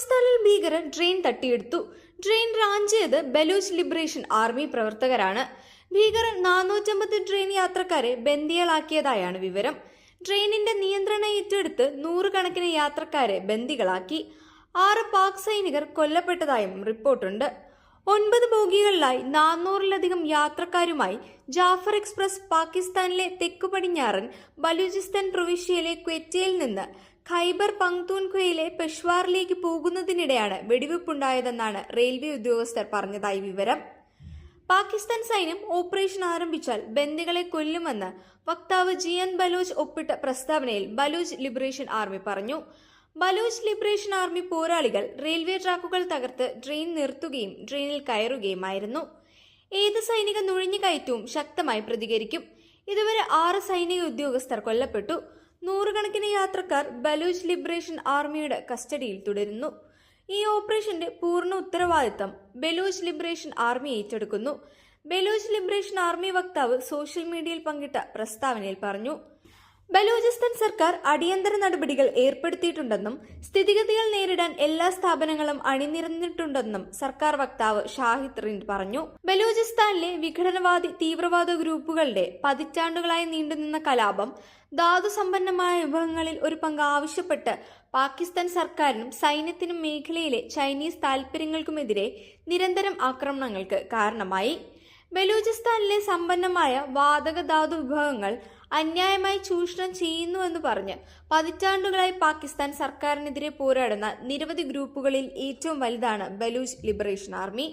പാകിസ്ഥാനിൽ ഭീകരർ ട്രെയിൻ തട്ടിയെടുത്തു. ട്രെയിൻ റാഞ്ചിയത് ബലൂച്ച് ലിബറേഷൻ ആർമി പ്രവർത്തകരാണ്. ഭീകരർ നാനൂറ്റമ്പത് ട്രെയിൻ യാത്രക്കാരെ ബന്ദികളാക്കിയതായാണ് വിവരം. ട്രെയിനിന്റെ നിയന്ത്രണം ഏറ്റെടുത്ത് നൂറുകണക്കിന് യാത്രക്കാരെ ബന്ദികളാക്കി. ആറ് പാക് സൈനികർ കൊല്ലപ്പെട്ടതായും റിപ്പോർട്ടുണ്ട്. ഒൻപത് ബോഗികളിലായി നാനൂറിലധികം യാത്രക്കാരുമായി ജാഫർ എക്സ്പ്രസ് പാകിസ്ഥാനിലെ തെക്കു പടിഞ്ഞാറൻ ബലൂചിസ്ഥാൻ പ്രവിശ്യയിലെ ക്വെറ്റയിൽ നിന്ന് ഖൈബർ പങ്തൂൻഖയിലെ പെഷ്വാറിലേക്ക് പോകുന്നതിനിടെയാണ് വെടിവെപ്പുണ്ടായതെന്നാണ് റെയിൽവേ ഉദ്യോഗസ്ഥർ പറഞ്ഞതായി വിവരം. പാകിസ്ഥാൻ സൈന്യം ഓപ്പറേഷൻ ആരംഭിച്ചാൽ ബന്ദികളെ കൊല്ലുമെന്ന് വക്താവ് ജിയൻ ബലോജ് ഒപ്പിട്ട പ്രസ്താവനയിൽ ബലോജ് ലിബറേഷൻ ആർമി പറഞ്ഞു. ബലോജ് ലിബറേഷൻ ആർമി പോരാളികൾ റെയിൽവേ ട്രാക്കുകൾ തകർത്ത് ട്രെയിൻ നിർത്തുകയും ട്രെയിനിൽ കയറുകയുമായിരുന്നു. ഏത് സൈനിക നുഴഞ്ഞുകയറ്റവും ശക്തമായി പ്രതികരിക്കും. ഇതുവരെ ആറ് സൈനിക ഉദ്യോഗസ്ഥർ കൊല്ലപ്പെട്ടു. നൂറുകണക്കിന് യാത്രക്കാർ ബലൂച്ച് ലിബറേഷൻ ആർമിയുടെ കസ്റ്റഡിയിൽ തുടരുന്നു. ഈ ഓപ്പറേഷന്റെ പൂർണ ഉത്തരവാദിത്തം ബലൂച്ച് ലിബറേഷൻ ആർമി ഏറ്റെടുക്കുന്നു. ബലൂച്ച് ലിബറേഷൻ ആർമി വക്താവ് സോഷ്യൽ മീഡിയയിൽ പങ്കിട്ട പ്രസ്താവനയിൽ പറഞ്ഞു. ബലൂചിസ്ഥാൻ സർക്കാർ അടിയന്തര നടപടികൾ ഏർപ്പെടുത്തിയിട്ടുണ്ടെന്നും സ്ഥിതിഗതികൾ നേരിടാൻ എല്ലാ സ്ഥാപനങ്ങളും അണിനിരന്നിട്ടുണ്ടെന്നും സർക്കാർ വക്താവ് ഷാഹിദ് റിൻഡ് പറഞ്ഞു. ബലൂചിസ്ഥാനിലെ വിഘടനവാദി തീവ്രവാദ ഗ്രൂപ്പുകളുടെ പതിറ്റാണ്ടുകളായി നീണ്ടുനിന്ന കലാപം ധാതുസമ്പന്നമായ വിഭവങ്ങളിൽ ഒരു പങ്ക് ആവശ്യപ്പെട്ട് പാകിസ്ഥാൻ സർക്കാരിനും സൈന്യത്തിനും മേഖലയിലെ ചൈനീസ് താൽപര്യങ്ങൾക്കുമെതിരെ നിരന്തരം ആക്രമണങ്ങൾക്ക് കാരണമായി. ബലൂചിസ്ഥാനിലെ സമ്പന്നമായ വാതക ധാതു വിഭവങ്ങൾ അന്യായമായി ചൂഷണം ചെയ്യുന്നുവെന്ന് പറഞ്ഞ് പതിറ്റാണ്ടുകളായി പാകിസ്ഥാൻ സർക്കാരിനെതിരെ പോരാടുന്ന നിരവധി ഗ്രൂപ്പുകളിൽ ഏറ്റവും വലുതാണ് ബലൂച്ച് ലിബറേഷൻ ആർമി.